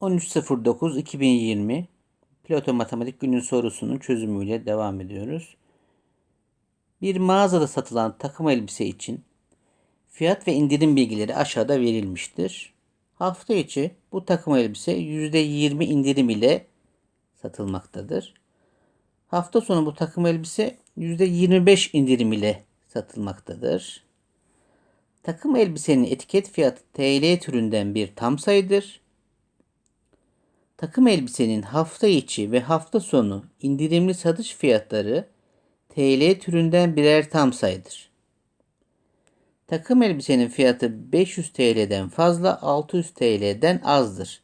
13.09.2020 Plato Matematik günün sorusunun çözümüyle devam ediyoruz. Bir mağazada satılan takım elbise için fiyat ve indirim bilgileri aşağıda verilmiştir. Hafta içi bu takım elbise %20 indirim ile satılmaktadır. Hafta sonu bu takım elbise %25 indirim ile satılmaktadır. Takım elbisenin etiket fiyatı TL türünden bir tam sayıdır. Takım elbisenin hafta içi ve hafta sonu indirimli satış fiyatları TL türünden birer tam sayıdır. Takım elbisenin fiyatı 500 TL'den fazla 600 TL'den azdır.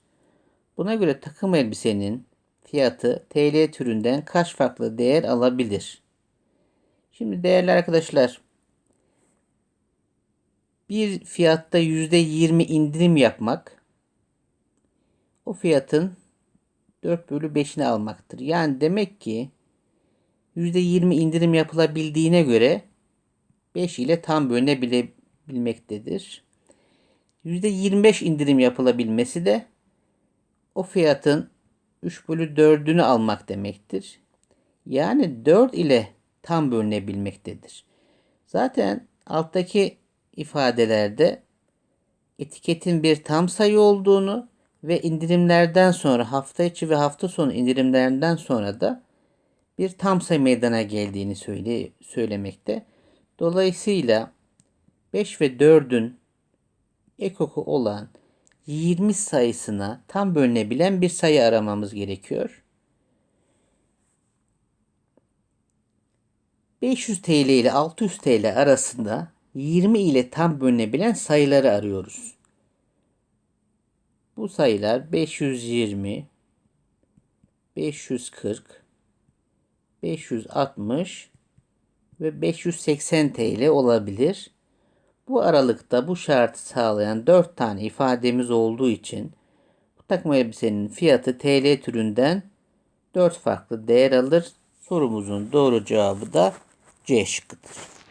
Buna göre takım elbisenin fiyatı TL türünden kaç farklı değer alabilir? Şimdi değerli arkadaşlar bir fiyatta %20 indirim yapmak o fiyatın 4 bölü 5'ini almaktır. Yani demek ki %20 indirim yapılabildiğine göre 5 ile tam bölünebilmektedir. %25 indirim yapılabilmesi de o fiyatın 3 bölü 4'ünü almak demektir. Yani 4 ile tam bölünebilmektedir. Zaten alttaki ifadelerde etiketin bir tam sayı olduğunu ve indirimlerden sonra hafta içi ve hafta sonu indirimlerinden sonra da bir tam sayı meydana geldiğini söyle, söylemekte. Dolayısıyla 5 ve 4'ün ekoku olan 20 sayısına tam bölünebilen bir sayı aramamız gerekiyor. 500 TL ile 600 TL arasında 20 ile tam bölünebilen sayıları arıyoruz. Bu sayılar 520, 540, 560 ve 580 TL olabilir. Bu aralıkta bu şartı sağlayan 4 tane ifademiz olduğu için bu takım elbisenin fiyatı TL türünden 4 farklı değer alır. Sorumuzun doğru cevabı da C şıkkıdır.